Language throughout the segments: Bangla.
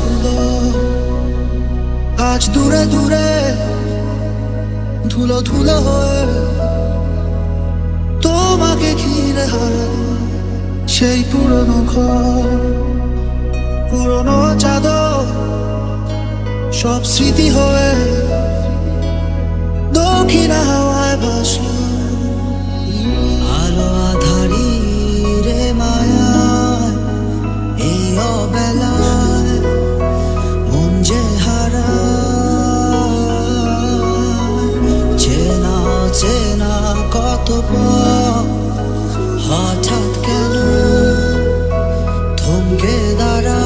ধুলো আজ দূরে দূরে ধুলো ধুলো হয়ে তোমাকে ঘিরে হারালো সেই পুরনো ঘর, পুরনো চাদর, সব স্মৃতি হয়ে দক্ষিণ হাওয়ায় ভাসল। হঠাৎ কেন থমকে দাঁড়া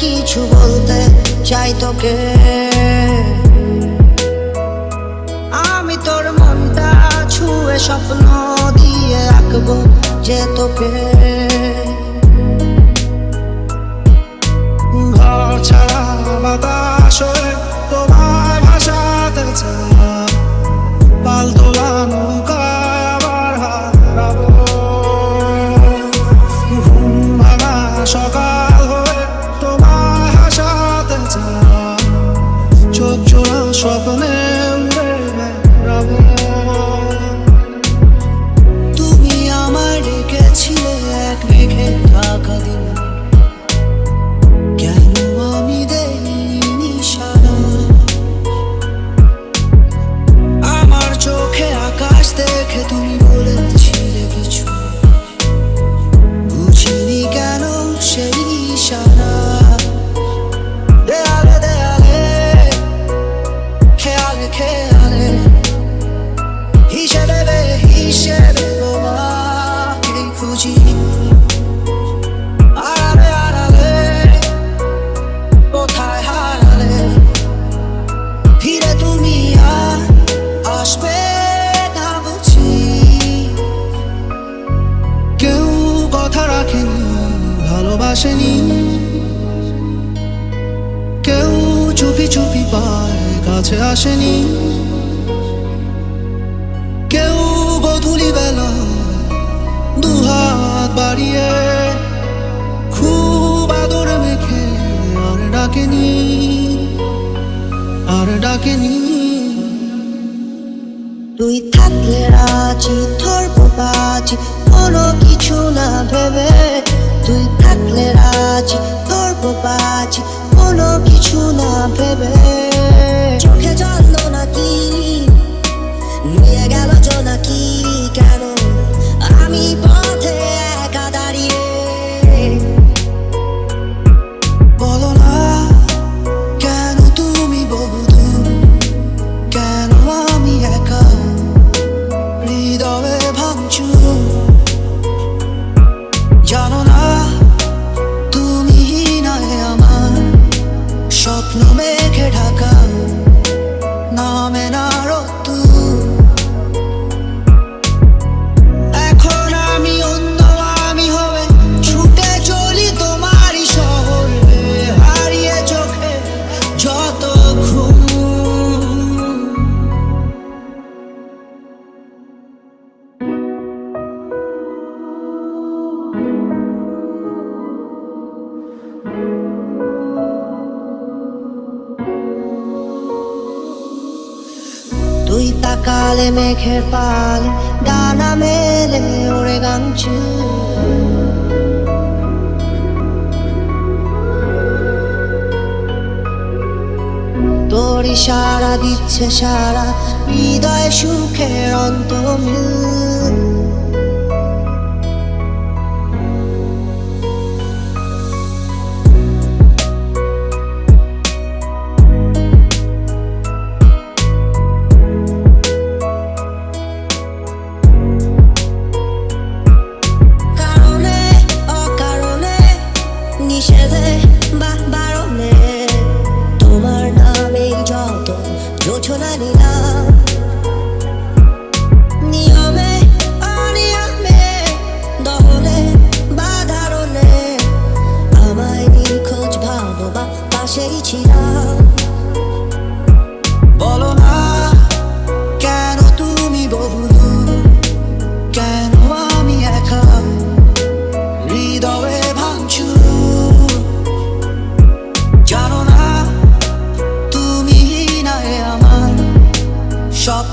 কিছু বলতে চাই তোকে। যে তোকে ঘর ভালোবাসেনি। কেউ চুপি চুপি পায়, কাছে আসেনি। কেউ গধুলি বেলা দুহাত বাড়িয়ে খুব আদরে মেখে আর ডাকেনি আর ডাকেনি। তুই থাকলে রাজি, ধরবো বাজি, কোনো কিছু না ভেবে থাকলে রাজি ধরবো বাজি কোনো কিছু না ভেবে তাকালে মেঘের পাল ডানা মেলে ওরে গামছু। তোর সারা দিচ্ছে সারা হৃদয় সুখের অন্তমিল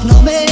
No me